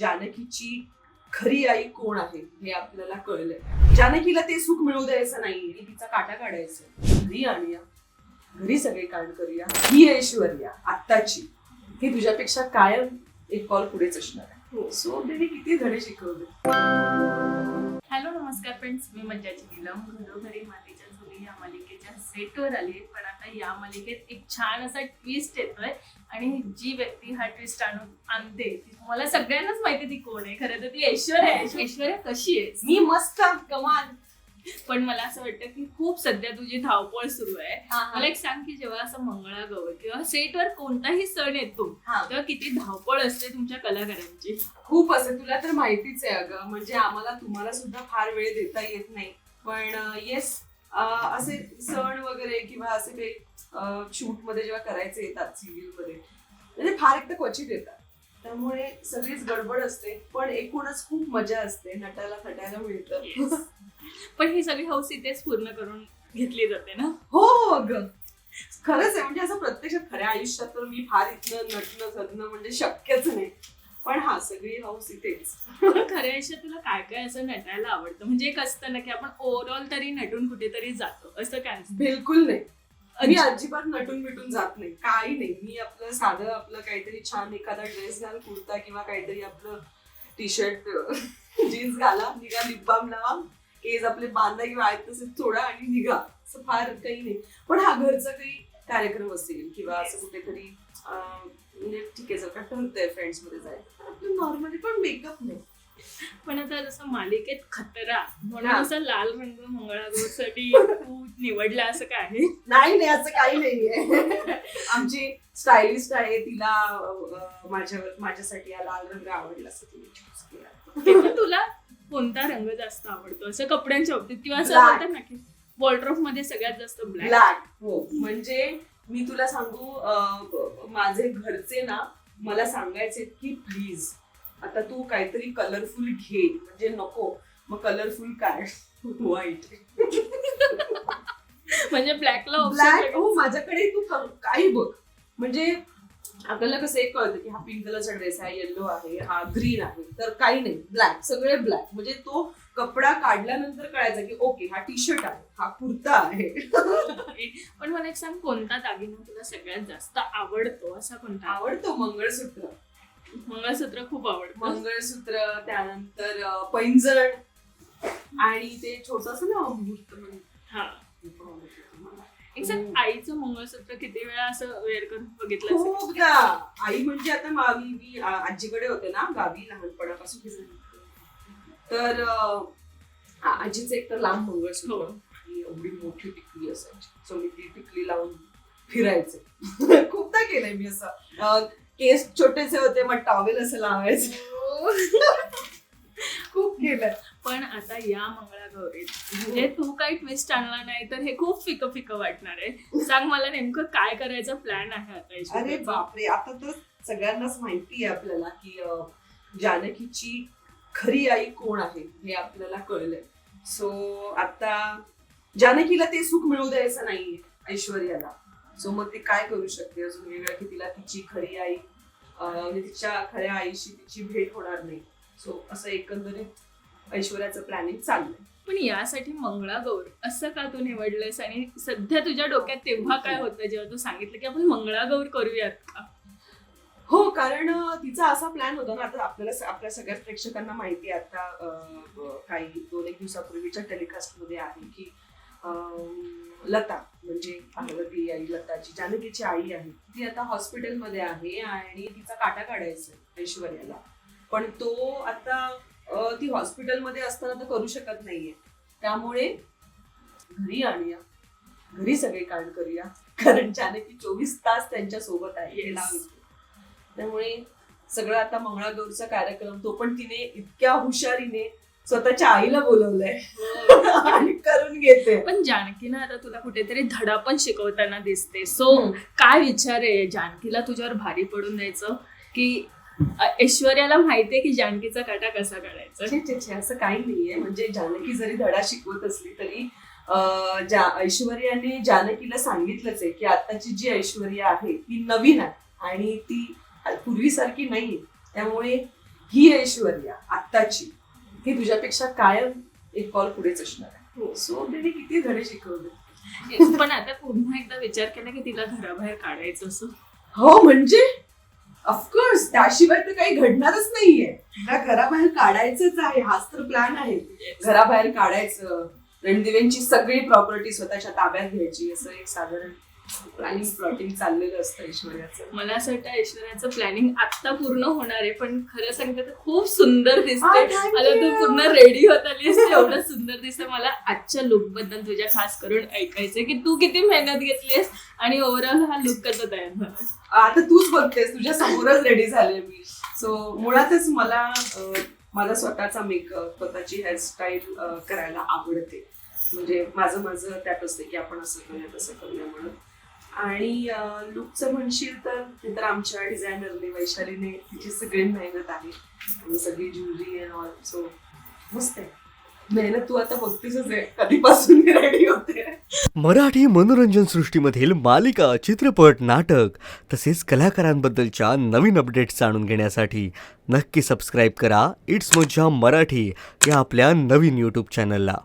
जानकीची खरी आई कोण आहे हे आपल्याला कळलंय. जानकीला ते सुख मिळू द्यायचं नाही आणि तिचा काटा काढायचा घरी आणूया. घरी सगळे कांड करूया. ही ऐश्वर्या आत्ताची. ही तुझ्यापेक्षा कायम एक कॉल पुढेच असणार आहे. सो त्यांनी किती धडे शिकवले. हॅलो नमस्कार फ्रेंड्स मी मज्जाची नीलम. घरोघरी मातीच्या चुली या मालिकेच्या सेटवर आली आहे. पण या मालिकेत एक छान असा ट्विस्ट येतोय. आणि जी व्यक्ती हा ट्विस्ट आणून आणते तुम्हाला सगळ्यांनाच माहिती ती कोण आहे. खरं तर ती ऐश्वर्या आहे. ऐश्वर्या कशी आहे? मी मस्त कमाल. पण मला असं वाटतं की खूप सध्या तुझी धावपळ सुरू आहे. मला एक सांग की जेव्हा असं मंगळागौर किंवा सेटवर कोणताही सण येतो हा. तेव्हा किती धावपळ असते तुमच्या कलाकारांची? खूप असं. तुला तर माहितीच आहे अगं. म्हणजे आम्हाला तुम्हाला सुद्धा फार वेळ देता येत नाही. पण येस असे सण वगैरे किंवा असे काही शूटमध्ये जेव्हा करायचे येतात सिरियलमध्ये म्हणजे फार एकदा क्वचित येतात. त्यामुळे सगळीच गडबड असते पण एकूणच खूप मजा असते नटायला थटायला मिळतं. पण ही सगळी हौस इथेच पूर्ण करून घेतली जाते ना? हो अगं. खरंच आहे म्हणजे असं प्रत्यक्षात खऱ्या आयुष्यात तर मी फार इथनं नटणं जगणं म्हणजे शक्यच नाही. पण हा सगळी हौस इथेच. खऱ्या आयुष्यात तुला काय काय असं नटायला आवडतं? म्हणजे एक असतं ना की आपण ओव्हरऑल तरी नटून कुठेतरी जातो. असं काय? बिलकुल नाही. मी अजिबात नटून बिटून जात नाही. काही नाही. मी आपलं साधं आपलं काहीतरी छान एखादा ड्रेस घाल कुर्ता किंवा काहीतरी आपलं टी शर्ट जीन्स घाला निघा लिप बाम लावा. केस आपले बांधा किंवा आहेत तसे सोडा आणि निघा. असं फार काही नाही. पण हा घरचा काही कार्यक्रम असेल किंवा असं कुठेतरी म्हणजे ठीक आहे ठरतंय फ्रेंड्समध्ये जायचं आपलं नॉर्मली पण मेकअप नाही. पण आता जसं मालिकेत खतरा म्हणून. असं लाल रंग मंगळागौरसाठी तू निवडला असं काय आहे? नाही नाही असं काही नाहीये. आमची स्टायलिस्ट आहे तिला अं, माझ्यावर माझ्यासाठी हा लाल रंग आवडला असं तिने choose केला. तुला कोणता रंग जास्त आवडतो? असं कपड्यांच्या बाबतीत किंवा असं Black. म्हणतात ना की वॉर्ड्रॉपमध्ये सगळ्यात जास्त ब्लॅक ब्लॅक हो. म्हणजे मी तुला सांगू माझे घरचे ना मला सांगायचे की प्लीज आता तू काहीतरी कलरफुल घे म्हणजे नको. मग कलरफुल काय? व्हाईट म्हणजे ब्लॅकला ब्लॅक हो माझ्याकडे तू काही बघ. म्हणजे आपल्याला कसं एक कळतं की हा पिंक कलरचा ड्रेस आहे येल्लो आहे हा ग्रीन आहे. तर काही नाही ब्लॅक सगळे ब्लॅक म्हणजे तो कपडा काढल्यानंतर कळायचा की ओके हा टी शर्ट आहे हा कुर्ता आहे. पण मला एक सांग कोणता दागिना तुला सगळ्यात जास्त आवडतो? असा कोणता? आवडतो मंगळसूत्र. मंगळसूत्र खूप आवडतं. मंगळसूत्र त्यानंतर पैंजण आणि ते छोटस ना हा. सांग आईचं मंगळसूत्र किती वेळा असं वेअर करून बघितलं असेल? खूपदा. आई म्हणजे आता मा- मी आ- आजीकडे होते ना गावी लहानपणापासून. हे. तर अं, आ- आजीचं एक तर लांब मंगळसूत्र. हो. आणि एवढी मोठी टिकली असायची. सो मी ती टिकली लावून फिरायचे. खूपदा केलंय मी असं. अं, केस छोटेसे होते मग टॉवेल असं लावायचं. खूप केलंय. पण आता या मंगळागौरीत म्हणजे तू काही ट्विस्ट आणला नाही तर हे खूप फिकं फिकं वाटणार आहे. सांग मला नेमकं काय करायचा प्लॅन आहे आता अरे? बापरे आता तर सगळ्यांनाच माहिती आहे आपल्याला की अं, जानकीची खरी आई कोण आहे हे आपल्याला कळलंय. सो आता जानकीला ते सुख मिळू द्यायचं नाहीये ऐश्वर्याला. सो मग ते काय करू शकते? अजून वेगळं की तिला तिची खरी आई अं, म्हणजे तिच्या खऱ्या आईशी तिची भेट होणार नाही. सो असं एकंदरीत ऐश्वर्याचं प्लॅनिंग चाललंय. पण यासाठी मंगळागौर असं का तू निवडलंस आणि सध्या तुझ्या डोक्यात तेव्हा काय होतं जेव्हा तू सांगितलं की आपण मंगळागौर करूयात का? हो कारण तिचा असा प्लॅन होता ना आता आपल्याला आपल्या सगळ्याच प्रेक्षकांना माहिती आहे आता काही दोन एक दिवसापूर्वीच्या टेलिकास्टमध्ये आहे की लता म्हणजे पार्वती आई लताची जानकीची आई आहे ती आता हॉस्पिटलमध्ये आहे आणि तिचा काटा काढायचा ऐश्वर्याला. पण तो आता ती हॉस्पिटलमध्ये असताना तर करू शकत नाहीये. त्यामुळे घरी आणूया. घरी सगळे कांड करूया. कारण जानकी चोवीस तास त्यांच्यासोबत आहे. हे. त्यामुळे सगळं आता मंगळागौरचा कार्यक्रम तो पण तिने इतक्या हुशारीने स्वतःच्या आईला बोलवलंय. आणि करून घेते. पण जानकीला आता तुला कुठेतरी धडा पण शिकवताना दिसते. सो. काय विचार आहे? जानकीला तुझ्यावर भारी पडून द्यायचं? की ऐश्वर्याला माहितीये की जानकीचा काटा कसा काढायचा? असं काही नाहीये. म्हणजे जानकी जरी धडा शिकवत असली तरी ऐश्वर्याने जानकीला सांगितलंच आहे की आताची जी ऐश्वर्या आहे ती नवीन आहे आणि ती पूर्वीसारखी नाहीये. त्यामुळे ही ऐश्वर्या आत्ताची ही तुझ्यापेक्षा कायम एक कॉल पुढेच असणार आहे. सो तिने किती धडे शिकवले. पण आता पुन्हा एकदा विचार केला की तिला घराबाहेर काढायचं असं? हो म्हणजे? ऑफकोर्स त्याशिवाय तर काही घडणारच नाहीये. तिला घराबाहेर काढायचंच आहे हाच तर प्लॅन आहे. घराबाहेर काढायचं रणदिव्यांची सगळी प्रॉपर्टी स्वतःच्या ताब्यात घ्यायची असं एक साधारण प्लॅनिंग प्लॉटिंग चाललेलं असतं ऐश्वर्याचं. मला असं वाटतं ऐश्वर्याचं प्लॅनिंग आत्ता पूर्ण होणार आहे पण खरं सांगते तर खूप सुंदर दिसते Ah, thank आता तू you. पूर्ण रेडी होत आलीस एवढं सुंदर दिसतं मला आजच्या लुकबद्दल तुझ्या खास करून ऐकायचंय की तू किती मेहनत घेतलीस आणि ओव्हरऑल हा लुक कसा तयार झाला? आता तूच बघतेस तुझ्या समोरच रेडी झाले मी. सो मुळातच मला अं, माझा स्वतःचा मेकअप स्वतःची हेअरस्टाईल करायला आवडते. म्हणजे माझं माझं त्यात असते की आपण असं करूया तसं करूया म्हणून. आणि लुकचं म्हणशील तर ते तर आमच्या डिझायनरने वैशालीने तिची सगळी मेहनत आहे. आणि सगळी ज्युलरी अँड ऑल सो मस्त आहे. मेहनत तू आता बघतेसच आहे. कधीपासून मी रेडी होते. मराठी मनोरंजन सृष्टीमधील मालिका चित्रपट नाटक तसेच कलाकारांबद्दलच्या नवीन अपडेट्स जाणून घेण्यासाठी नक्की सबस्क्राईब करा. इट्स मज्जा मराठी या आपल्या नवीन यूट्यूब चॅनलला